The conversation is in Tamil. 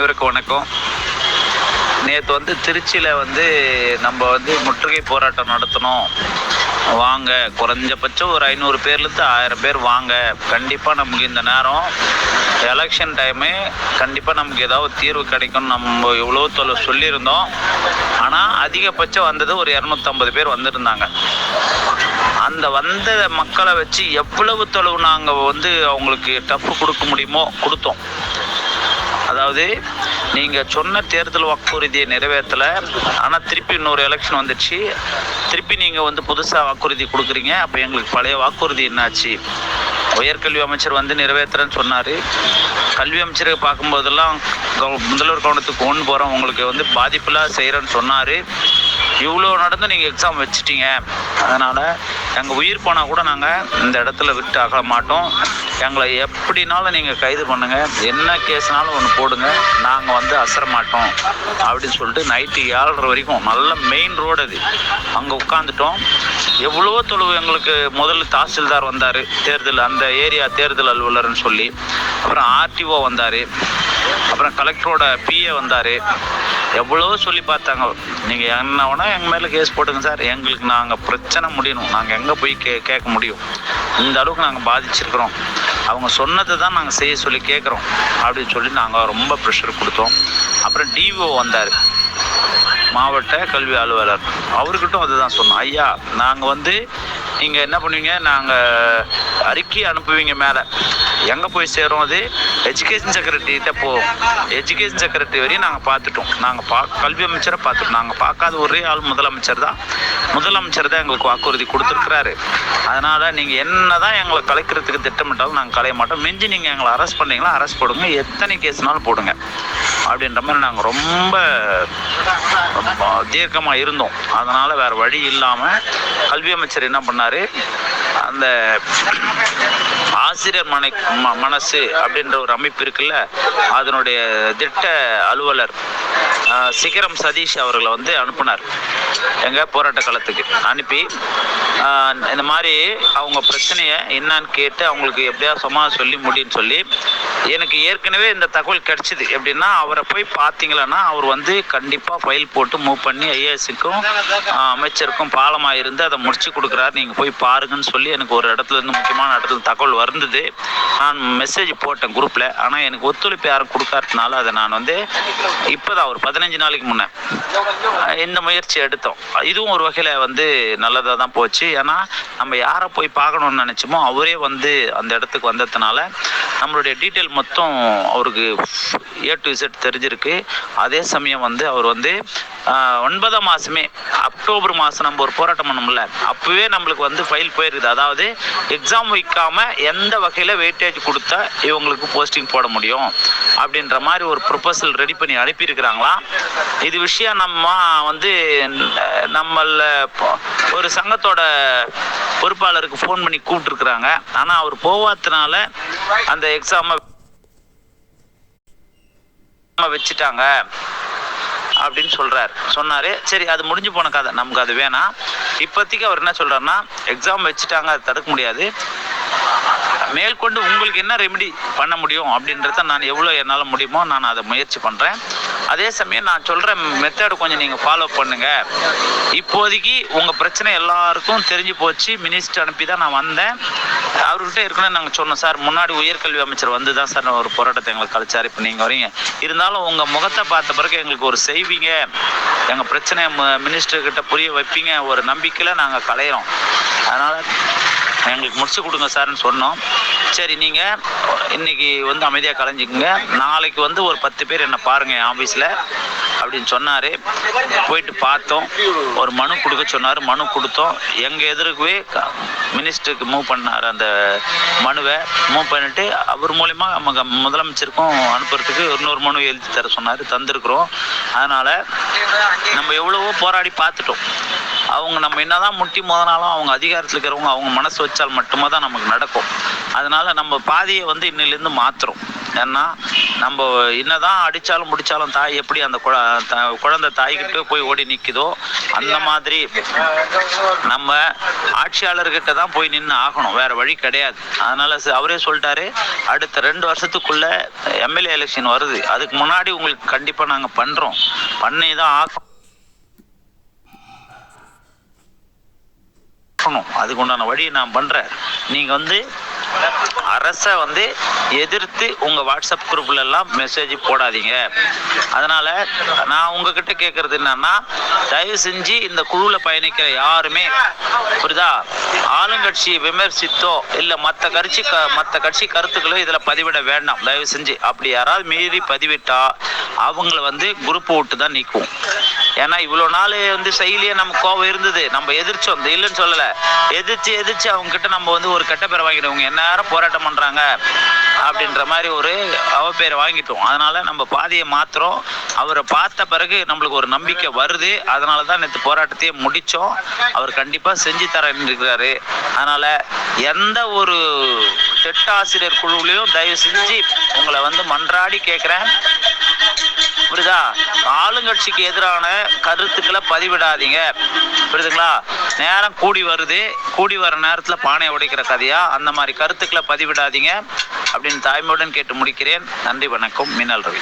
அனைவருக்கும் வணக்கம். நேற்று வந்து திருச்சியில் வந்து நம்ம வந்து முற்றுகை போராட்டம் நடத்தணும். வாங்க குறைஞ்சபட்சம் ஒரு ஐநூறு பேர்லேருந்து ஆயிரம் பேர் வாங்க. கண்டிப்பாக நமக்கு இந்த நேரம் எலெக்ஷன் டைமு கண்டிப்பாக நமக்கு ஏதாவது தீர்வு கிடைக்கும் நம்ம எவ்வளோ தொலை சொல்லியிருந்தோம். ஆனால் அதிகபட்சம் வந்தது ஒரு இரநூத்தம்பது பேர் வந்திருந்தாங்க. அந்த வந்த மக்களை வச்சு எவ்வளவு தொலைவு நாங்கள் வந்து அவங்களுக்கு டஃப் கொடுக்க முடியுமோ கொடுத்தோம். அதாவது நீங்கள் சொன்ன தேர்தல் வாக்குறுதியை நிறைவேற்றலை ஆனால் திருப்பி இன்னொரு எலெக்ஷன் வந்துச்சு. திருப்பி நீங்கள் வந்து புதுசாக வாக்குறுதி கொடுக்குறீங்க அப்போ எங்களுக்கு பழைய வாக்குறுதி என்னாச்சு? உயர்கல்வி அமைச்சர் வந்து நிறைவேற்றுறேன்னு சொன்னார். கல்வி அமைச்சரை பார்க்கும்போதெல்லாம் கவ- முதல்வர் கவனத்துக்கு கொண்டு போகிறோம் உங்களுக்கு வந்து பாதிப்பெல்லாம் செய்கிறேன்னு சொன்னார். இவ்வளோ நடந்து நீங்கள் எக்ஸாம் வச்சிட்டீங்க. அதனால் எங்கள் உயிர் போனால் கூட நாங்கள் இந்த இடத்துல விட்டு ஆக மாட்டோம். எங்களை எப்படினாலும் நீங்கள் கைது பண்ணுங்கள் என்ன கேஸ்னாலும் ஒன்று போடுங்க. நாங்கள் வந்து அசர மாட்டோம். அப்படின்னு சொல்லிட்டு நைட்டு ஏழரை வரைக்கும் நல்ல மெயின் ரோடு அது. அங்கே உட்காந்துட்டோம் எவ்வளவோ தொழுவு எங்களுக்கு முதல்ல தாசில்தார் வந்தார். தேர்தல் அந்த ஏரியா தேர்தல் அலுவலர்னு சொல்லி. அப்புறம் ஆர்டிஓ வந்தார். அப்புறம் கலெக்டரோட பிஏ வந்தார். எவ்வளோ சொல்லி பார்த்தாங்க. நீங்கள் என்ன வேணால் எங்கள் மேலே கேஸ் போட்டுங்க சார் எங்களுக்கு நாங்கள் பிரச்சனை முடியணும். நாங்கள் எங்கே போய் கே கேட்க முடியும்? இந்த அளவுக்கு நாங்கள் பாதிச்சிருக்கிறோம். அவங்க சொன்னதை தான் நாங்கள் செய்ய சொல்லி கேட்குறோம். அப்படின்னு சொல்லி நாங்கள் ரொம்ப ப்ரெஷர் கொடுத்தோம். அப்புறம் டிஓ வந்தார். மாவட்ட கல்வி அலுவலர். அவர்கிட்டும் அதுதான் சொன்னோம். ஐயா நாங்கள் வந்து நீங்கள் என்ன பண்ணுவீங்க? நாங்கள் அறிக்கை அனுப்புவீங்க மேலே. எங்கே போய் சேரும் அது? எஜுகேஷன் செக்ரட்டரிகிட்ட போகும் எஜுகேஷன் செக்ரட்டரி வரையும் நாங்கள் பார்த்துட்டோம் நாங்கள் பா கல்வி அமைச்சரை பார்த்துட்டோம் நாங்கள் பார்க்காத ஒரே ஆள் முதலமைச்சர் தான். முதலமைச்சர் தான் எங்களுக்கு வாக்குறுதி கொடுத்துருக்குறாரு. அதனால் நீங்கள் என்ன தான் எங்களை கலைக்கிறதுக்கு திட்டமிட்டாலும் நாங்கள் கலைய மாட்டோம். மிஞ்சி நீங்கள் எங்களை அரெஸ்ட் பண்ணீங்களா அரெஸ்ட் போடுங்க. எத்தனை கேஸ்னாலும் போடுங்க. அப்படின்ற மாதிரி நாங்கள் ரொம்ப தீர்க்கமாக இருந்தோம். அதனால் வேறு வழி இல்லாமல் கல்வி அமைச்சர் என்ன பண்ணார்? அந்த ஆசிரியர் மனை ம- மனசு அப்படின்ற ஒரு அமைப்பு இருக்குல்ல அதனுடைய திட்ட அலுவலர் சிகரம் சதீஷ் அவர்களை வந்து அனுப்பினார். எங்கள் போராட்ட களத்துக்கு அனுப்பி இந்த மாதிரி அவங்க பிரச்சனையை என்னன்னு கேட்டு அவங்களுக்கு எப்படியா சும்மா சொல்லி முடியும்னு சொல்லி எனக்கு ஏற்கனவே இந்த தகவல் கிடச்சிது. எப்படின்னா அவரை போய் பார்த்தீங்களன்னா அவர் வந்து கண்டிப்பாக ஃபைல் போட்டு மூவ் பண்ணி ஐஏஎஸ்க்கும் அமைச்சருக்கும் பாலமாக இருந்து அதை முடிச்சு கொடுக்குறாரு. நீங்கள் போய் பாருங்கன்னு சொல்லி எனக்கு ஒரு இடத்துல இருந்து முக்கியமான இடத்துல தகவல் வந்தது நான் மெசேஜ் போட்டேன் குரூப்பில் ஆனால் எனக்கு ஒத்துழைப்பு யாரும் கொடுக்காததுனால அதை நான் வந்து இப்போ தான் ஒரு பதினஞ்சு நாளைக்கு முன்னே இந்த முயற்சி எடுத்தோம். இதுவும் ஒரு வகையில் வந்து நல்லதாக தான் போச்சு. ஏன்னா நம்ம யாரை போய் பார்க்கணும்னு நினச்சோமோ அவரே வந்து அந்த இடத்துக்கு வந்ததுனால நம்மளுடைய டீட்டெயில் மொத்தம் அவருக்கு ஏ டு இசட் தெரிஞ்சிருக்கு. அதே சமயம் வந்து அவர் வந்து ஒன்பதாம் மாதமே அக்டோபர் மாதம் நம்ம ஒரு போராட்டம் பண்ணோம்ல அப்போவே நம்மளுக்கு வந்து ஃபைல் போயிருக்குது. அதாவது எக்ஸாம் வைக்காமல் எந்த வகையில் வெயிட்டேஜ் கொடுத்தா இவங்களுக்கு போஸ்டிங் போட முடியும்? அப்படின்ற மாதிரி ஒரு ப்ரொபோசல் ரெடி பண்ணி அனுப்பியிருக்கிறாங்களாம். இது விஷயம் நம்ம வந்து நம்மள ஒரு சங்கத்தோட பொறுப்பாளருக்கு ஃபோன் பண்ணி கூப்பிட்டுருக்குறாங்க. ஆனால் அவர் போவாதனால அந்த எக்ஸாமை வச்சுட்டாங்க அப்படின்னு சொல்றாரு. சொன்னார். சரி அது முடிஞ்சு போன கதை. நமக்கு அது வேணாம். இப்போதைக்கு அவர் என்ன சொல்றாருன்னா எக்ஸாம் வச்சுட்டாங்க அதை தடுக்க முடியாது. மேற்கொண்டு உங்களுக்கு என்ன ரெமெடி பண்ண முடியும் அப்படின்றத நான் எவ்வளோ என்னால் முடியுமோ நான் அதை முயற்சி பண்ணுறேன் அதே சமயம் நான் சொல்கிற மெத்தட் கொஞ்சம் நீங்கள் ஃபாலோ பண்ணுங்க. இப்போதைக்கு உங்கள் பிரச்சனை எல்லாருக்கும் தெரிஞ்சு போச்சு. மினிஸ்டர் அனுப்பி தான் நான் வந்தேன். அவர்கிட்ட இருக்கணும்னு நாங்கள் சொன்னோம் சார் முன்னாடி உயர்கல்வி அமைச்சர் வந்து தான் சார் ஒரு போராட்டத்தை எங்களுக்கு கழிச்சார் இப்போ நீங்கள் வரீங்க. இருந்தாலும் உங்கள் முகத்தை பார்த்த பிறகு எங்களுக்கு ஒரு செய்வீங்க. எங்கள் பிரச்சனையை மினிஸ்டர்கிட்ட புரிய வைப்பீங்க. ஒரு நம்பிக்கையில் நாங்கள் கலையிறோம் அதனால் எங்களுக்கு முடிச்சு கொடுங்க சார்னு சொன்னோம். சரி நீங்கள் இன்னைக்கு வந்து அமைதியாக கலைஞ்சிக்கோங்க. நாளைக்கு வந்து ஒரு பத்து பேர் என்னை பாருங்க என் ஆஃபீஸில் அப்படின்னு சொன்னார். போயிட்டு பார்த்தோம். ஒரு மனு கொடுக்க சொன்னார். மனு கொடுத்தோம். எங்கள் எதிர்க்கவே மினிஸ்டருக்கு மூவ் பண்ணார் அந்த மனுவை. மூவ் பண்ணிட்டு அவர் மூலிமா நமக்கு முதலமைச்சருக்கும் அனுப்புறதுக்கு இன்னொரு மனு எழுதி தர சொன்னார். தந்திருக்கிறோம். அதனால் நம்ம எவ்வளவோ போராடி பார்த்துட்டோம். அவங்க நம்ம என்னதான் முட்டி மோதினாலும் அவங்க அதிகாரத்தில் இருக்கிறவங்க அவங்க மனசு வச்சால் மட்டுமே தான் நமக்கு நடக்கும். அதனால நம்ம பாதையை வந்து இன்னிலேருந்து மாத்துறோம். ஏன்னா நம்ம என்னதான் அடித்தாலும் முடித்தாலும் தாய் எப்படி அந்த த- குழந்தை தாய்கிட்ட போய் ஓடி நிற்குதோ அந்த மாதிரி நம்ம ஆட்சியாளர்கிட்ட தான் போய் நின்று ஆகணும். வேற வழி கிடையாது. அதனால அவரே சொல்லிட்டாரு அடுத்த ரெண்டு வருஷத்துக்குள்ள எம்எல்ஏ எலெக்ஷன் வருது. அதுக்கு முன்னாடி உங்களுக்கு கண்டிப்பாக நாங்கள் பண்ணுறோம் பண்ணி தான் ஆகணும் அதுக்கு உண்டான வழியை நான் பண்றேன். நீங்க வந்து அரசை வந்து எதிர்த்து உங்கள் வாட்ஸ்அப் குரூப்லலாம் மெசேஜ் போடாதீங்க. அதனால் நான் உங்ககிட்ட கேட்குறது என்னன்னா தயவு செஞ்சு இந்த குழுவில் பயணிக்கிற யாருமே புரியுதா ஆளுங்கட்சியை விமர்சித்தோ இல்லை மற்ற கட்சி க- மற்ற கட்சி கருத்துக்களோ இதில் பதிவிட வேண்டாம். தயவு செஞ்சு அப்படி யாராவது மீறி பதிவிட்டா அவங்கள வந்து குரூப் விட்டு தான் நீக்குவோம். ஏன்னா இவ்வளோ நாள் வந்து செயலியே நம்ம கோபம் இருந்தது. நம்ம எதிர்ச்சோம். இல்லைன்னு சொல்லலை. எதிர்த்து எதிர்த்து அவங்க கிட்ட நம்ம வந்து ஒரு கெட்ட பேரை வாங்கிடுவோங்க என்ன நேரம் போராட்டம் பண்றாங்க அப்படின்ற மாதிரி ஒரு அவப்பேரை வாங்கிட்டோம். அதனால நம்ம பாதையை மாத்துறோம். அவரை பார்த்த பிறகு நம்மளுக்கு ஒரு நம்பிக்கை வருது. அதனால தான் நேற்று போராட்டத்தையே முடித்தோம் அவர் கண்டிப்பாக செஞ்சு தரேன் இருக்கிறாரு அதனால் எந்த ஒரு திட்டாசிரியர் குழுவிலையும் தயவு செஞ்சு உங்களை வந்து மன்றாடி கேட்குறேன். புரியுதா? ஆளுங்கட்சிக்கு எதிரான கருத்துக்களை பதிவிடாதீங்க. புரியுதுங்களா? நேரம் கூடி வருது. கூடி வர நேரத்தில் பானையை உடைக்கிற கதையா? அந்த மாதிரி கருத்துக்களை பதிவிடாதீங்க. அப்படின்னு தாய்மையுடன் கேட்டு முடிக்கிறேன். நன்றி வணக்கம். மின்னல் ரவி.